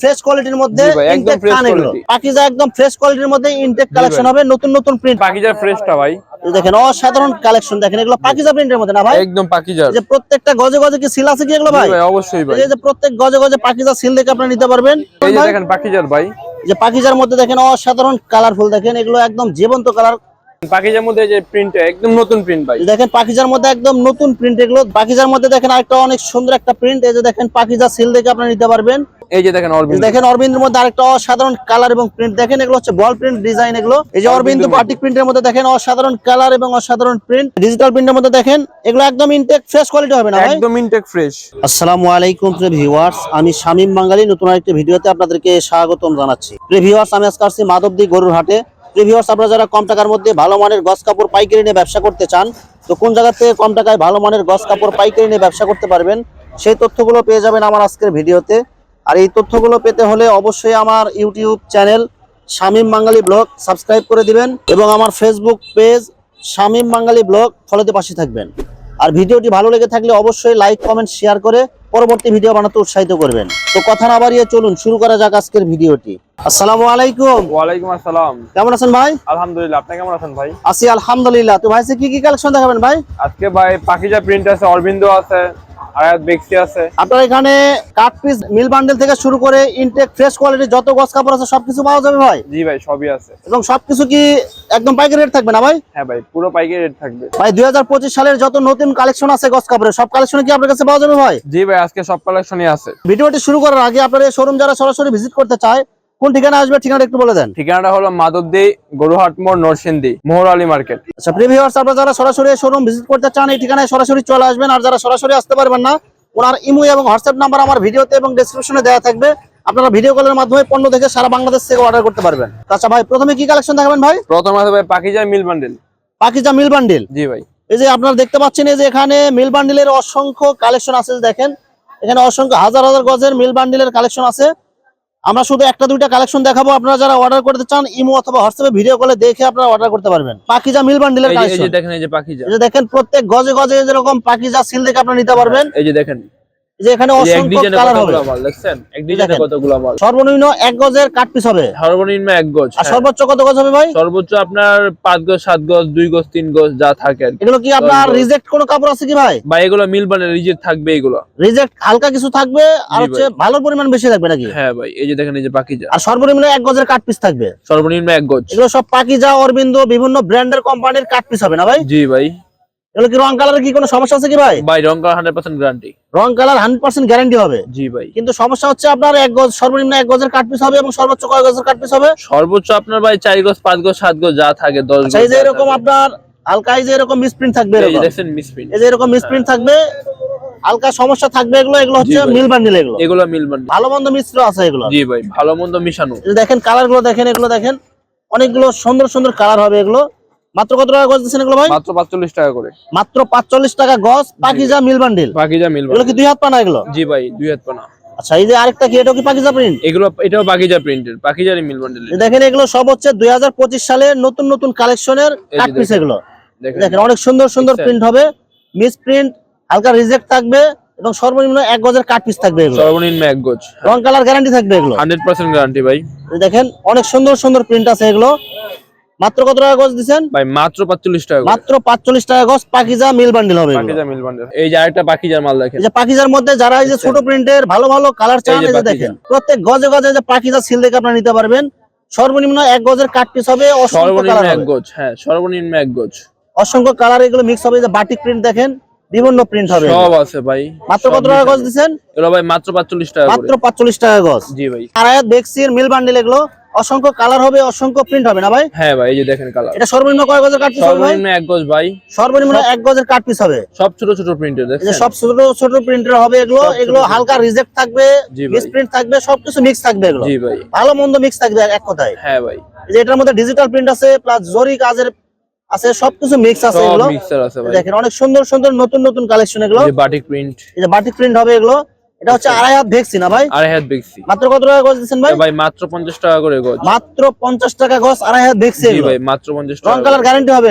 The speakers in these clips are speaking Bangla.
ফ্রেশ কোয়ালিটির মধ্যে একদম ইনটেক fresh কান এগুলো পাকিজা একদম ফ্রেশ কোয়ালিটির মধ্যে ইনটেক কালেকশন হবে নতুন নতুন প্রিন্ট পাকিজার ফ্রেশটা ভাই। দেখেন অসাধারণ কালেকশন দেখেন এগুলো পাকিজা প্রিন্টের মধ্যে না ভাই? একদম পাকিজার। এই যে প্রত্যেকটা গজে গজে কি সিল আছে কি এগুলো ভাই? ভাই অবশ্যই ভাই। এই যে প্রত্যেক গজে গজে পাকিজা সিল দেখে আপনারা নিতে পারবেন। এই যে ভাই, দেখেন পাকিজার ভাই। যে পাকিজার মধ্যে দেখেন অসাধারণ কালারফুল দেখেন এগুলো একদম জীবন্ত কালার পাকিজার মধ্যে যে প্রিন্ট একদম নতুন প্রিন্ট ভাই। দেখেন পাকিজার মধ্যে একদম নতুন প্রিন্ট এগুলো। পাকিজার মধ্যে দেখেন আরেকটা অনেক সুন্দর একটা প্রিন্ট এই যে দেখেন পাকিজা সিল দেখে আপনারা নিতে পারবেন। এই যে দেখেন অরবিন্দ দেখেন অরবিন্দের মধ্যে আরেকটা অসাধারণ কালার এবং প্রিন্ট দেখেন এগুলো হচ্ছে বল প্রিন্ট ডিজাইন এগুলো। এই যে অরবিন্দ বাটিক প্রিন্টের মধ্যে দেখেন অসাধারণ কালার এবং অসাধারণ প্রিন্ট ডিজিটাল প্রিন্টের মধ্যে দেখেন এগুলো একদম ইনটেক ফ্রেশ কোয়ালিটি হবে না একদম ইনটেক ফ্রেশ আসসালামু আলাইকুম প্রিয় ভিউয়ার্স আমি শামীম বাঙালি। নতুন আরেকটি ভিডিওতে আপনাদেরকে স্বাগতম জানাচ্ছি। প্রিয় ভিউয়ার্স আমি আজকে আসছি মাধবদী গরুর হাটে প্রিয় ভিউয়ার্স আপনারা যারা কম টাকার মধ্যে ভালো মানের গস কাপড় পাইকারি নিয়ে ব্যবসা করতে চান, তো কোন জায়গা থেকে কম টাকায় ভালো মানের গস কাপড় পাইকারি নিয়ে ব্যবসা করতে পারবেন, সেই তথ্যগুলো পেয়ে যাবেন আমার আজকের ভিডিওতে। আর এই তথ্যগুলো পেতে হলে অবশ্যই আমার YouTube channel Shamim Bangali blog subscribe করে দিবেন এবং আমার Facebook page Shamim Bangali blog ফলোতে পাশে থাকবেন। আর ভিডিওটি ভালো লেগে থাকলে অবশ্যই লাইক কমেন্ট শেয়ার করে পরবর্তী ভিডিও বানাতে উৎসাহিত করবেন। তো কথা না বাড়িয়ে চলুন শুরু করা যাক আজকের ভিডিওটি। আসসালামু আলাইকুম। ওয়ালাইকুম আসসালাম। কেমন আছেন ভাই? আলহামদুলিল্লাহ আপনি কেমন আছেন ভাই? আছি আলহামদুলিল্লাহ। তো ভাই কি কি কালেকশন দেখাবেন ভাই? আজকে ভাই পাখিজা প্রিন্ট আছে অরবিন্দ আছে। আয়াত বেক্সি আছে। আপনার এখানে কাট পিস মিল বান্ডেল থেকে শুরু করে ইনটেক ফ্রেশ কোয়ালিটির যত গস কাপড় আছে সবকিছু পাওয়া যাবে ভাই? জি ভাই সবই আছে। এবং সবকিছু কি একদম পাইকারি রেট থাকবে না ভাই? হ্যাঁ ভাই পুরো পাইকারি রেট থাকবে। ভাই দুই হাজার পঁচিশ সালের যত নতুন কালেকশন আছে গস কাপড়ের সব কালেকশন কি আপনার কাছে পাওয়া যাবে ভাই? জি ভাই আজকে সব কালেকশনই আছে। ভিডিওটি শুরু করার আগে আপনার এই শোরুম যারা সরাসরি ভিজিট করতে চায় কোন ঠিকানা আসবে ঠিকানা একটু বলে দেন। ঠিকানাটা হলো মাধবদী গরুহাট মোড় নরসিংদী মোহর আলী মার্কেট। আচ্ছা প্রিভিউয়ার্স আপনারা যারা সরাসরি শোরুম ভিজিট করতে চান এই ঠিকানায় সরাসরি চলে আসবেন। আর যারা সরাসরি আসতে পারবেন না ওনার ইমো এবং হোয়াটসঅ্যাপ নাম্বার আমার ভিডিওতে এবং ডেসক্রিপশনে দেওয়া থাকবে। আপনারা ভিডিও কলের মাধ্যমে পণ্য দেখে সারা বাংলাদেশ থেকে অর্ডার করতে পারবেন। আচ্ছা ভাই প্রথমে কি কালেকশন দেখাবেন ভাই? প্রথমে ভাই Pakiza mill bundle. Pakiza mill bundle? জি ভাই। এই যে আপনারা দেখতে পাচ্ছেন এই যে এখানে মিল বান্ডিলের অসংখ্য কালেকশন আছে দেখেন। এখানে অসংখ্য হাজার হাজার গজের মিল বান্ডিলের কালেকশন আছে। আমরা শুধু একটা দুইটা কালেকশন দেখাবো। আপনারা যারা অর্ডার করতে চান ইমো অথবা হোয়াটসঅ্যাপে ভিডিও কলে দেখে আপনারা অর্ডার করতে পারবেন। পাকিজা মিল বান্ডিলের কালেকশন এই কালেকশন যে দেখেন এই যে পাকিজা এই যে দেখেন প্রত্যেক গজে গজে যেরকম পাকিজা সিল দেখে আপনারা নিতে পারবেন। এই যে দেখেন। যে এখানে এই যে এক অসংখ্য কালার হবে। দেখছেন? এক ডিজাইনে কতগুলো মাল সর্বনিম্ন এক গজের কাট পিস হবে। সর্বনিম্ন এক গজ আর হ্যাঁ। সর্বোচ্চ কত গজ হবে ভাই? সর্বোচ্চ আপনার গজ গজ গজ গজ যা থাকে আর এগুলো কি আপনার রিজেক্ট কোনো কাপড় আছে কি ভাই? এগুলো রিজেক্ট থাকবে এগুলো। রিজেক্ট হালকা কিছু থাকবে আর হচ্ছে ভালো পরিমাণ বেশি থাকবে নাকি? হ্যাঁ ভাই এই যে দেখেন এই যে পাকিজা। আর সর্বনিম্ন এক গজের কাট পিস থাকবে। সর্বনিম্ন এক গজ। এগুলো সব পাকিজা অরবিন্দ বিভিন্ন ব্র্যান্ডের কোম্পানির কাট পিস হবে না ভাই? জি ভাই। এগুলো কি রং কালারের কি কোনো সমস্যা আছে কি ভাই? ভাই রং হান্ড্রেড পার্সেন্ট গ্যারান্টি রং কালার হান্ড্রেড পার্সেন্ট গ্যারান্টি হবে? জি ভাই। কিন্তু সমস্যা হচ্ছে আপনার এক গজ সর্বনিম্ন এক গজের কাট পিস হবে এবং সর্বোচ্চ কয় গজের কাট পিস হবে? সর্বোচ্চ আপনার ভাই চার গজ পাঁচ গজ সাত গজ যা থাকে দশ আচ্ছা গজ এই যে এরকম। আপনার হালকা এই যে এরকম মিসপ্রিন্ট থাকবে এরকম। দেখছেন মিসপ্রিন্ট এই যে এরকম মিসপ্রিন্ট থাকবে। হালকা সমস্যা থাকবে এগুলো এগুলো হচ্ছে। মিল বান্ডিল এগুলো। এগুলো মিল বান্ডেল ভালো মন্দ মিশ্র আছে এগুলো। জি ভাই ভালো মন্দ মিশানো। দেখেন কালারগুলো দেখেন এগুলো দেখেন। অনেকগুলো সুন্দর সুন্দর কালার হবে এগুলো। মাত্র কত টাকা গজ দিচ্ছেন এগুলো ভাই? মাত্র পাঁচচল্লিশ টাকা করে। মাত্র পাঁচচল্লিশ টাকা গজ Pakiza mill bundle Pakiza mill এগুলো কি দুই হাত পানা এগুলো? জি ভাই দুই হাত পানা। আচ্ছা এই যে আরেকটা কি এটাও কি পাকিজা প্রিন্ট এগুলো এটাও পাকিজা প্রিন্টের পাকিজারই মিল বান্ডেল দেখেন এগুলো সব হচ্ছে দুই সালের নতুন নতুন কালেকশনের কাট পিস এগুলো। দেখেন। অনেক সুন্দর সুন্দর প্রিন্ট হবে মিস প্রিন্ট হালকা রিজেক্ট থাকবে এবং সর্বনিম্ন এক গজের কাট পিস থাকবে এগুলো। সর্বনিম্ন এক গজ। রং কালার গ্যারান্টি থাকবে এগুলো। হান্ড্রেড পার্সেন্ট গ্যারান্টি ভাই। দেখেন অনেক সুন্দর সুন্দর প্রিন্ট আছে এগুলো। মাত্র কত টাকা গজ দিচ্ছেন ভাই মাত্র পাঁচচল্লিশ টাকা মাত্র পাঁচচল্লিশ টাকা গজ পাকিজা মিল বান্ডিল হবে পাকিজা মিল বান্ডেল। এই যে আরেকটা পাকিজার মাল দেখেন। এই যে পাকিজার মধ্যে যারা এই যে ছোট প্রিন্টের ভালো ভালো কালার চান এই যে। দেখেন প্রত্যেক গজে গজে যে পাকিজা সিল দেখে আপনারা নিতে পারবেন। সর্বনিম্ন এক গজের কাট পিস হবে সর্বনিম্ন এক গজ হ্যাঁ সর্বনিম্ন এক গজ। অসংখ্য কালার এগুলো মিক্স হবে যে বাটিক প্রিন্ট দেখেন বিভিন্ন প্রিন্ট হবে। সব আছে ভাই মাত্র কত টাকা গজ। দিচ্ছেন এগুলো ভাই মাত্র পাঁচচল্লিশ টাকা মাত্র করে পাঁচচল্লিশ টাকা গজ জি ভাই। আড়ায়াত বেক্সির মিল বান্ডিল এগুলো অসংখ্য কালার হবে অসংখ্য প্রিন্ট হবে না ভাই? হ্যাঁ ভাই এই যে দেখেন কালার এটা সর্বনিম্ন কয় গজের কাট পিস হবে সর্বনিম্ন এক গজ ভাই। সর্বনিম্ন এক গজের কাট পিস হবে। সব ছোট ছোট প্রিন্টের যে সব ছোট ছোট প্রিন্টের হবে এগুলো। এগুলো হালকা রিজেক্ট থাকবে মিস প্রিন্ট থাকবে সবকিছু মিক্স থাকবে এগুলো। জি ভাই। ভালো মন্দ মিক্স থাকবে এক কথায়। হ্যাঁ ভাই। এই যে এটার মধ্যে ডিজিটাল প্রিন্ট আছে প্লাস জরি কাজের আছে সবকিছু মিক্স আছে এগুলো। মিক্সার আছে ভাই। দেখেন অনেক সুন্দর সুন্দর নতুন নতুন কালেকশন এগুলো। এই যে বাটিক প্রিন্ট এই যে বাটিক প্রিন্ট হবে এগুলো। এটা হচ্ছে আড়াই হাত ভেক্সি না ভাই? আড়াই হাত দেখছি মাত্র কত টাকা গজ দিচ্ছেন ভাই? ভাই মাত্র পঞ্চাশ টাকা করে গজ। মাত্র পঞ্চাশ টাকা গজ আড়াই হাত ভেক্সি জি ভাই মাত্র পঞ্চাশ রং কালার গ্যারান্টি হবে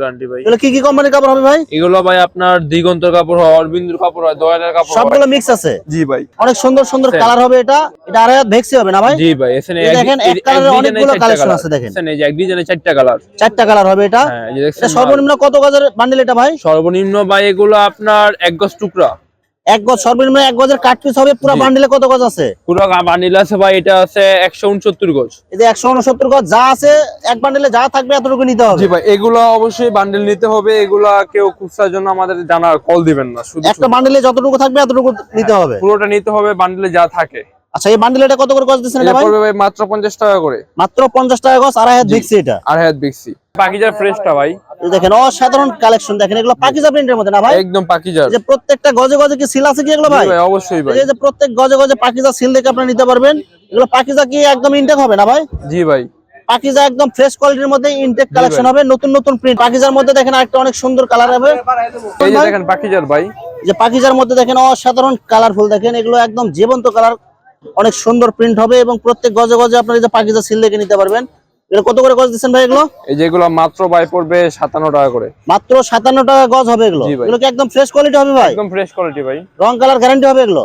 গ্যারান্টি ভাই। এগুলো কি কি কোম্পানির কাপড় হবে ভাই? এগুলো ভাই আপনার দিগন্তর কাপড় হয় অরবিন্দুর কাপড় হয় দয়ালের কাপড় সবগুলো মিক্স আছে? জি ভাই। অনেক সুন্দর সুন্দর কালার হবে এটা। এটা আড়াই হাত ভেক্সি হবে না ভাই? জি ভাই এখানে দেখেন, এক colour অনেকগুলো collection আছে দেখেন। এই যে এক ডিজাইনে চারটা কালার চারটা কালার হবে এটা। হ্যাঁ এটা সর্বনিম্ন কত গজের বান্ডিল এটা ভাই? সর্বনিম্ন ভাই এগুলো আপনার এক গজ টুকরা। এক গজ সর্বনিম্ন এক গজের কাট পিস হবে পুরো বান্ডিলে কত গজ আছে? পুরো বান্ডিল আছে ভাই এটা আছে একশো উনসত্তর গজ। এই যে একশো উনসত্তর গজ যা আছে এক বান্ডিলে যা থাকবে এতটুকু নিতে হবে। জি ভাই এগুলো অবশ্যই বান্ডিল নিতে হবে এগুলা কেউ খুচরার জন্য আমাদের জানার কল দিবেন না শুধু একটা বান্ডিলে যতটুকু থাকবে এতটুকু নিতে হবে। পুরোটা নিতে হবে বান্ডিলে যা থাকে। আচ্ছা এই বান্ডিল এটা কত করে গজ দিচ্ছেন এটা ভাই? পড়বে ভাই মাত্র পঞ্চাশ টাকা করে। মাত্র পঞ্চাশ টাকা গজ আড়াই হাত দেখছি এটা। আর হাত দেখছি পাকিজার ফ্রেশটা ভাই। এই দেখেন অসাধারণ কালেকশন দেখেন এগুলো পাকিজা প্রিন্টের মধ্যে না ভাই? একদম পাকিজার। যে প্রত্যেকটা গজে গজে কি সিল আছে কি এগুলো ভাই? ভাই অবশ্যই ভাই। এই যে প্রত্যেক গজে গজে পাকিজা সিল দেখে আপনারা নিতে পারবেন। এগুলো পাকিজা কি একদম ইনটেক হবে না ভাই? জি ভাই। পাকিজা একদম ফ্রেশ কোয়ালিটির মধ্যে ইনটেক কালেকশন হবে নতুন নতুন প্রিন্ট পাকিজার মধ্যে দেখেন আরেকটা অনেক সুন্দর কালার হবে। এই যে দেখেন পাকিজার ভাই। যে পাকিজার মধ্যে দেখেন অসাধারণ কালারফুল দেখেন এগুলো একদম জীবন্ত কালার অনেক সুন্দর প্রিন্ট হবে এবং প্রত্যেক গজে গজে আপনারা যে পাকিজা সিল দেখে নিতে পারবেন। এগুলো কত করে গজ দিচ্ছেন ভাই এগুলো? এই যেগুলো মাত্র ভাই পড়বে সাতান্ন টাকা করে। মাত্র সাতান্ন টাকা গজ হবে এগুলো? এগুলো কি একদম ফ্রেশ কোয়ালিটি হবে ভাই? একদম ফ্রেশ কোয়ালিটি ভাই। রং কালার গ্যারান্টি হবে এগুলো?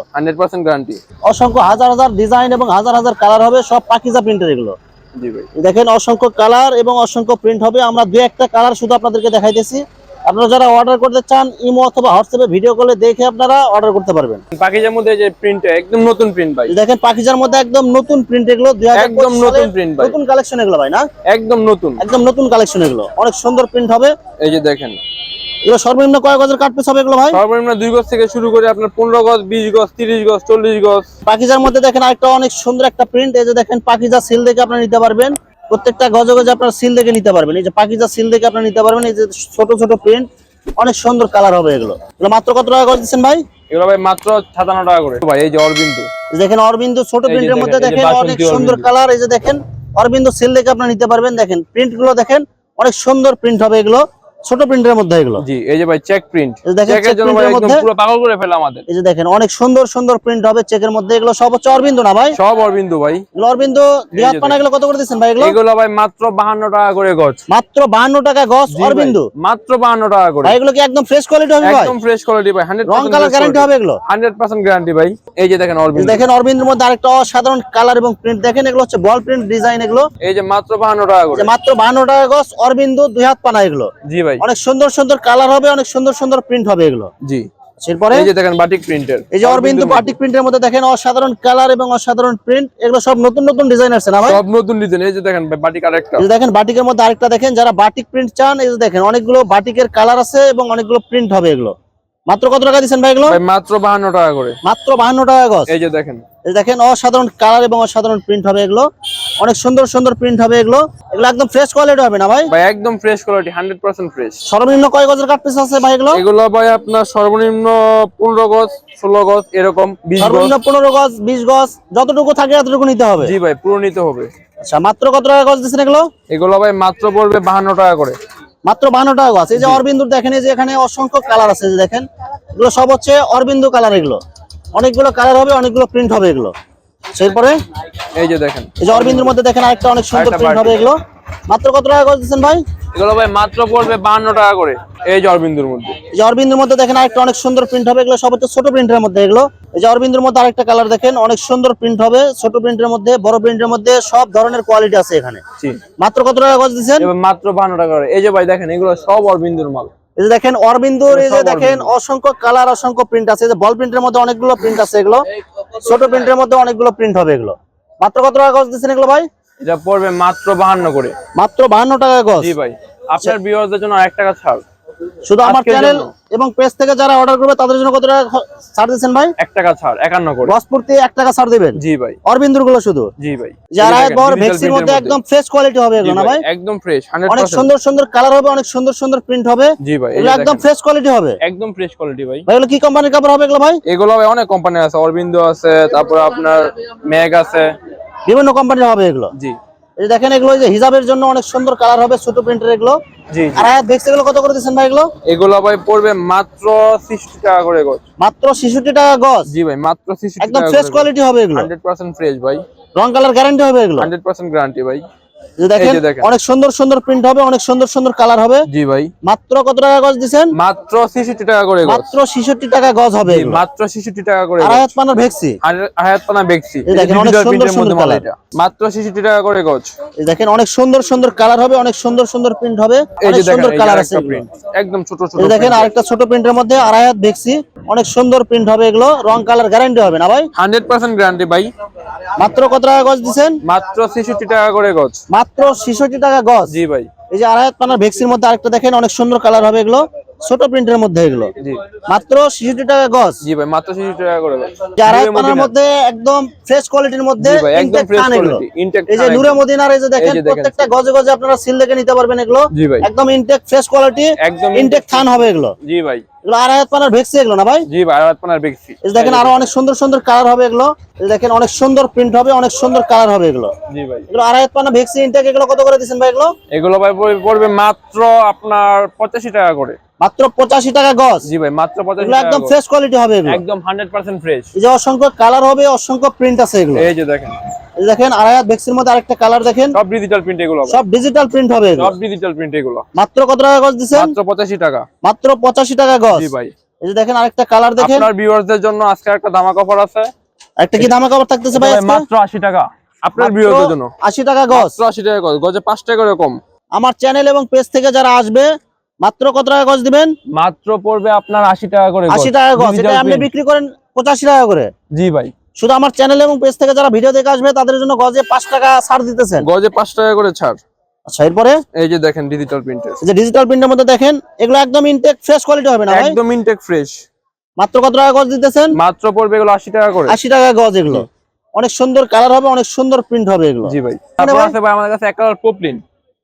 গ্যারান্টি অসংখ্য হাজার হাজার ডিজাইন এবং হাজার হাজার কালার হবে সব পাকিজা প্রিন্টের এগুলো। দেখেন অসংখ্য কালার এবং অসংখ্য প্রিন্ট হবে। আমরা দু একটা কালার শুধু আপনাদেরকে দেখাইতেছি। আপনারা যারা অর্ডার করতে চান ইমো অথবা হোয়াটসঅ্যাপে ভিডিও কলে দেখে আপনারা অর্ডার করতে পারবেন। পাকিজার মধ্যে যে প্রিন্ট একদম নতুন প্রিন্ট ভাই। দেখেন পাকিজার মধ্যে একদম নতুন প্রিন্ট এগুলো একদম নতুন প্রিন্ট ভাই। নতুন কালেকশন এগুলো ভাই না? একদম নতুন। একদম নতুন কালেকশন এগুলো। অনেক সুন্দর প্রিন্ট হবে। এই যে দেখেন। এগুলো সর্বনিম্ন কয় গজের কাট পিস হবে এগুলো ভাই? সর্বনিম্ন দুই গজ থেকে শুরু করে আপনার পনেরো গজ বিশ গজ তিরিশ গজ চল্লিশ গজ। পাকিজার মধ্যে দেখেন আরেকটা অনেক সুন্দর একটা প্রিন্ট এই যে দেখেন পাকিজা সিল দেখে আপনারা নিতে পারবেন। প্রত্যেকটা গজ গজে আপনার সিল দেখে নিতে পারবেন। এই যে পাকিজা সিল দেখে আপনারা নিতে পারবেন। এই যে ছোট ছোট প্রিন্ট অনেক সুন্দর কালার হবে এগুলো। মাত্র কত টাকা করে দিচ্ছেন ভাই? এগুলো ভাই মাত্র সাতান্ন টাকা করে। ভাই এই যে অরবিন্দু। দেখেন অরবিন্দ ছোট প্রিন্টের মধ্যে দেখেন, অনেক সুন্দর কালার এই যে দেখেন অরবিন্দ সিল দেখে আপনারা নিতে পারবেন। দেখেন প্রিন্টগুলো দেখেন অনেক সুন্দর প্রিন্ট হবে এগুলো। ছোট প্রিন্টের মধ্যে এগুলো। জি এই যে ভাই চেক প্রিন্ট চেকের জন্য ভাই একদম পুরো পাগল করে ফেলে আমাদের। এই যে দেখেন অনেক সুন্দর সুন্দর প্রিন্ট হবে চেকের মধ্যে। এগুলো সব অরবিন্দ না ভাই? সব অরবিন্দু ভাই। অরবিন্দ পানা এগুলো কত করে দিচ্ছেন ভাই এগুলো? এগুলো ভাই মাত্র বাহান্ন টাকা করে গজ। মাত্র বাহান্ন টাকা গজ অরবিন্দ? মাত্র বাহান্ন টাকা করে। ভাই এগুলো কি একদম ফ্রেশ কোয়ালিটি হবে ভাই? একদম ফ্রেশ কোয়ালিটি ভাই হান্ড্রেড রং কালার গ্যারান্টি হবে এগুলো? হান্ড্রেড পার্সেন্ট গ্যারান্টি ভাই। এই যে দেখেন অরবিন্দু। দেখেন অরবিন্দের মধ্যে আরেকটা অসাধারণ কালার এবং প্রিন্ট দেখেন এগুলো হচ্ছে বল প্রিন্ট ডিজাইন এগুলো। এই যে মাত্র বাহান্ন টাকা করে। যে মাত্র বাহান্ন টাকা গজ অরবিন্দ দুই হাত পানা এগুলো। জি ভাই। অনেক সুন্দর সুন্দর কালার হবে অনেক সুন্দর সুন্দর প্রিন্ট হবে এগুলো। জি। এরপরে? এই যে দেখেন বাটিক প্রিন্টের এই যে অরবিন্দু বাটিক প্রিন্টের মধ্যে দেখেন অসাধারণ কালার এবং অসাধারণ প্রিন্ট এগুলো সব নতুন নতুন ডিজাইন আছে না ভাই? সব নতুন ডিজাইন এই যে দেখেন ভাই বাটিক আরেকটা। এই দেখেন বাটিকের মধ্যে আরেকটা দেখেন যারা বাটিক প্রিন্ট চান এই যে দেখেন অনেকগুলো বাটিকের কালার আছে এবং অনেকগুলো প্রিন্ট হবে এগুলো। মাত্র কত টাকা দিচ্ছেন ভাই এগুলো? মাত্র বাহান্ন টাকা করে। মাত্র বাহান্ন টাকা গজ। এই যে দেখেন। দেখেন অসাধারণ কালার এবং অসাধারণ প্রিন্ট হবে এগুলো। অনেক সুন্দর সুন্দর প্রিন্ট হবে এগুলো। এগুলো একদম ফ্রেশ কোয়ালিটি হবে না ভাই? ভাই একদম fresh quality hundred percent fresh সর্বনিম্ন কয় গজের কাট পিস আছে ভাই এগুলো? এগুলো ভাই আপনার সর্বনিম্ন পনেরো গজ ষোলো গজ এরকম গজ। সর্বনিম্ন পনেরো গজ বিশ গজ যতটুকু থাকে এতটুকু নিতে হবে। জি ভাই পুরো নিতে হবে। আচ্ছা মাত্র কত টাকা গজ দিচ্ছেন এগুলো? এগুলো ভাই মাত্র পড়বে বাহান্ন টাকা করে। মাত্র বান্ন টাকা গাছ এই যে অরবিন্দুর দেখেন এই যে এখানে অসংখ্য কালার আছে যে দেখেন এগুলো সব হচ্ছে অরবিন্দু কালার এগুলো। অনেকগুলো কালার হবে অনেকগুলো প্রিন্ট হবে এগুলো। এরপরে? এই যে দেখেন। এই যে অরবিন্দুর মধ্যে দেখেন আরেকটা অনেক সুন্দর প্রিন্ট হবে এগুলো। মাত্র কত টাকা গাছ দিচ্ছেন ভাই? এগুলো ভাই মাত্র পড়বে বাহান্ন টাকা করে এই যে অরবিন্দুর মধ্যে। এই যে অরবিন্দুর মধ্যে দেখেন আরেকটা অনেক সুন্দর প্রিন্ট হবে এগুলো সব হচ্ছে ছোট প্রিন্টের মধ্যে এগুলো। এই যে অরবিন্দুর মধ্যে আরেকটা কালার দেখেন অনেক সুন্দর প্রিন্ট হবে। ছোট প্রিন্টের মধ্যে বড় প্রিন্টের মধ্যে সব ধরনের কোয়ালিটি আছে এখানে। মাত্র কত টাকা গাছ দিচ্ছেন? মাত্র বাহান্ন টাকা করে। এই যে ভাই দেখেন এগুলো সব অরবিন্দুর মাল। এই যে দেখেন অরবিন্দুর এই যে দেখেন অসংখ্য কালার অসংখ্য প্রিন্ট আছে। যে বল প্রিন্টের মধ্যে অনেকগুলো প্রিন্ট আছে এগুলো। ছোট প্রিন্টের মধ্যে অনেকগুলো প্রিন্ট হবে এগুলো। মাত্র কত টাকা গজ দিচ্ছেন এগুলো ভাই? এটা পড়বে মাত্র বাহান্ন করে। মাত্র বাহান্ন টাকা গজ। জি ভাই। আপনার বিয়ারদের জন্য এক টাকা ছাড়। শুধু আমার চ্যানেল এবং পেজ থেকে যারা অর্ডার করবে তাদের জন্য কত টাকা ছাড় দিচ্ছেন ভাই? এক টাকা ছাড় একান্ন করে। গজ প্রতি এক টাকা ছাড় দিবেন। জি ভাই। অরবিন্দুরগুলো শুধু। জি ভাই। যারা digital ভেক্সির মধ্যে একদম ফ্রেশ কোয়ালিটি হবে এগুলো না ভাই, একদম ফ্রেশ অনেক সুন্দর সুন্দর কালার হবে অনেক সুন্দর সুন্দর প্রিন্ট হবে। জি ভাই এগুলো একদম ফ্রেশ কোয়ালিটি হবে। একদম ফ্রেশ কোয়ালিটি ভাই। ভাই এগুলো কি কোম্পানির কাপড় হবে এগুলো ভাই? এগুলো ভাই অনেক কোম্পানি আছে অরবিন্দু আছে তারপর আপনার ম্যাগ আছে। বিভিন্ন কোম্পানির হবে এগুলো। জি। এই দেখেন এগুলো যে হিজাবের জন্য অনেক সুন্দর কালার হবে ছোট প্রিন্টের এগুলো। আর ভেক্স এগুলো কত করে দিচ্ছেন ভাই এগুলো? এগুলো ভাই পড়বে মাত্র সিক্সটি টাকা করে গজ। মাত্র ছেষট্টি টাকা গজ? জি ভাই মাত্র একদম ফ্রেশ কোয়ালিটি হবে এগুলো? হান্ড্রেড পার্সেন্ট ফ্রেশ ভাই। রং কালার গ্যারান্টি হবে এগুলো? হান্ড্রেড পার্সেন্ট গ্যারান্টি ভাই। দেখেন। অনেক সুন্দর সুন্দর প্রিন্ট হবে অনেক সুন্দর সুন্দর কালার হবে। জি ভাই। মাত্র কত টাকা গজ দিচ্ছেন মাত্র ছেষট্টি টাকা করে মাত্র ছেষট্টি টাকা গজ হবে মাত্র ছেষট্টি টাকা করে আয়াত পানার ভেক্সি। হায়াত পানা দেখেন, অনেক সুন্দর মাত্র ছেষট্টি টাকা করে গজ। এই দেখেন অনেক সুন্দর সুন্দর কালার হবে অনেক সুন্দর সুন্দর প্রিন্ট হবে। অনেক সুন্দর কালার আছে প্রিন্ট একদম ছোট ছোট দেখেন আরেকটা ছোট প্রিন্টের মধ্যে আড়াইহাত ভেক্সি। অনেক সুন্দর প্রিন্ট হবে এগুলো। রং কালার গ্যারান্টি হবে না ভাই? হান্ড্রেড পার্সেন্ট গ্যারান্টি ভাই। মাত্র কত টাকা গজ দিচ্ছেন মাত্র ছেষট্টি টাকা করে গজ। মাত্র ছেষট্টি টাকা গজ। জি ভাই। এই যে আড়াইহাত পানার ভেক্সির মধ্যে আরেকটা দেখেন অনেক সুন্দর কালার হবে এগুলো। ছোট প্রিন্টের মধ্যে এগুলো। মাত্র ছেষট্টি টাকা গজ। জি ভাই মাত্র ছেষট্টি টাকা করে আড়াইহাত পানার মধ্যে একদম ফ্রেশ কোয়ালিটির মধ্যে একদম ফ্রেশ এগুলো। কোয়ালিটি এই যে নূরে মদিনার এই যে দেখেন। প্রত্যেকটা গজে গজে আপনারা সিল দেখে নিতে পারবেন এগুলো। জি ভাই। একদম ইনটেক ফ্রেশ কোয়ালিটি একদম ইনটেক থান হবে এগুলো। জি ভাই। এগুলো পানার ভেক্সি এগুলো না ভাই? জি এই দেখেন আরও অনেক সুন্দর সুন্দর কালার হবে এগুলো। এই দেখেন অনেক সুন্দর প্রিন্ট হবে অনেক সুন্দর কালার হবে এগুলো। জি ভাই। এগুলো আড়াইহাত পানা ভেক্সি ইনটেক এগুলো কত করে ভাই এগুলো? এগুলো ভাই পড়বে- মাত্র আপনার পঁচাশি টাকা করে। মাত্র পঁচাশি টাকা গজ। জি ভাই মাত্র পঁচাশি এগুলো টাকা একদম ফ্রেশ কোয়ালিটি হবে এগুলো। একদম হান্ড্রেড পার্সেন্ট ফ্রেশ এই যে অসংখ্য কালার হবে অসংখ্য প্রিন্ট আছে এগুলো। এই যে দেখেন। এই দেখেন আড়াইহাত ভেক্সির মধ্যে আরেকটা কালার দেখেন। সব ডিজিটাল প্রিন্ট এগুলো সব ডিজিটাল প্রিন্ট হবে সব ডিজিটাল প্রিন্ট এগুলো। মাত্র কত টাকা গজ দিচ্ছেন? মাত্র পঁচাশি টাকা। মাত্র পঁচাশি টাকা গজ। জি ভাই। এই যে দেখেন আরেকটা কালার দেখেন। আপনার ভিউয়ারদের জন্য আজকে একটা দামা কভার আছে। একটা কি দামা কাপড় থাকতেছে ভাই আজকে? মাত্র আশি টাকা। আপনার ভিউয়ারদের জন্য। 80 টাকা গজ। মাত্র আশি টাকা গজ। গজে পাঁচ টাকা করে কম। আমার চ্যানেল এবং পেজ থেকে যারা আসবে মাত্র কত টাকা গজ দিবেন? মাত্র পড়বে আপনার আশি টাকা করে আশি টাকা গজ। এটা আপনি বিক্রি করেন 85 টাকা করে। জি ভাই। শুধু আমার চ্যানেল এবং পেজ থেকে যারা ভিডিও দেখে আসবে তাদের জন্য গজে পাঁচ টাকা ছাড় দিতেছেন। গজে পাঁচ টাকা করে ছাড়। আচ্ছা এরপরে? এই যে দেখেন ডিজিটাল প্রিন্টের যে ডিজিটাল প্রিন্টের মধ্যে দেখেন এগুলো একদম ইনটেক ফ্রেশ কোয়ালিটি হবে না একদম ইনটেক ফ্রেশ মাত্র কত টাকা গজ দিতেছেন? মাত্র পড়বে এগুলো আশি টাকা করে। 80 টাকা গজ এগুলো। অনেক সুন্দর কালার হবে অনেক সুন্দর প্রিন্ট হবে এগুলো। জি ভাই। তারপর? আছে ভাই আমাদের কাছে এক কালার পপলিন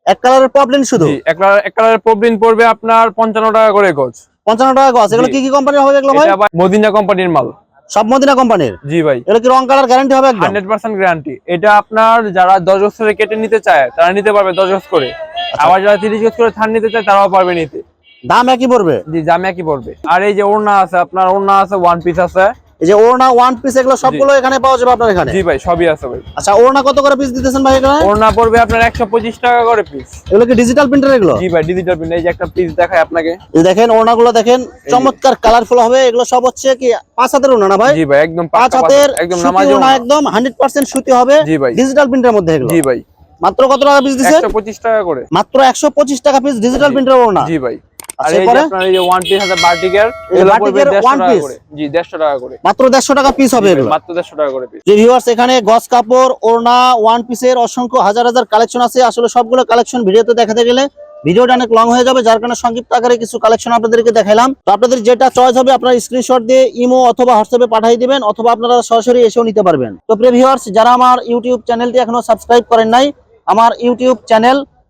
এক কালারের প্রবলেম শুধু? এক কালার এক কালারের পপলিন পড়বে আপনার পঞ্চান্ন টাকা করে গজ। 55 টাকা গজ। এগুলো কি কি কোম্পানির হবে এগুলো ভাই? মদিনা কোম্পানির মাল। সব মদিনা কোম্পানির জি ভাই। এগুলো কি রং কালার গ্যারান্টি হবে একদম? হান্ড্রেড পার্সেন্ট গ্যারান্টি এটা আপনার যারা দশ বছরে কেটে নিতে চায় তারা নিতে পারবে দশ বছর করে। আচ্ছা। আবার যারা তিরিশ বছর করে থান নিতে চায় তারাও পারবে নিতে। দাম একই পড়বে? জি জামিয়া কি পড়বে। আর এই যে ওড়না আছে আপনার ওড়না আছে ওয়ান পিস আছে। এই যে ওড়না ওয়ান পিস এগুলো সবগুলো এখানে পাওয়া যাবে আপনার এখানে? জি ভাই সবই আছে ভাই। আচ্ছা ওড়না কত করে পিস দিতেছেন ভাই এখানে? ওড়না পড়বে আপনার একশো পঁচিশ টাকা করে পিস এগুলো কি ডিজিটাল প্রিন্টার এগুলো? জি ভাই ডিজিটাল প্রিন্ট এই যে একটা পিস দেখায় আপনাকে। এই দেখেন ওড়নাগুলো দেখেন চমৎকার কালারফুল হবে। এগুলো সব হচ্ছে কি পাঁচ হাতের ওড়না না ভাই? জি ভাই একদম পাঁচ হাতের একদম নামাজি ওড়না। একদম হান্ড্রেড পার্সেন্ট সুতি হবে জি ভাই। ডিজিটাল প্রিন্টের মধ্যে এগুলো। জি ভাই। মাত্র কত টাকা পিস একশো পঁচিশ টাকা করে। মাত্র একশো পঁচিশ টাকা পিস ডিজিটাল। প্রিন্টার ওড়না। জি ভাই। আর এই যে আপনার এই যে ওয়ান পিস আছে বার্টিকের এগুলো পড়বে বাটিকের দেড়শো one টাকা করে। জি দেড়শো টাকা করে। মাত্র দেড়শো টাকা পিস হবে এগুলো? মাত্র দেড়শো টাকা করে পিস যে ভিউয়ার্স এখানে গস কাপড় ওড়না ওয়ান পিসের অসংখ্য হাজার হাজার কালেকশন আছে। আসলে সবগুলো কালেকশন ভিডিওতে দেখাতে গেলে ভিডিওটা অনেক লং হয়ে যাবে যার কারণে সংক্ষিপ্ত আকারে কিছু কালেকশন আপনাদেরকে দেখাইলাম। তো আপনাদের যেটা চয়েস হবে আপনারা স্ক্রিনশট দিয়ে ইমো অথবা হোয়াটসঅ্যাপে পাঠিয়ে দিবেন অথবা আপনারা সরাসরি এসেও নিতে পারবেন। তো প্রিয় ভিউয়ার্স যারা আমার ইউটিউব চ্যানেলটি এখনও সাবস্ক্রাইব করেন নাই আমার YouTube channel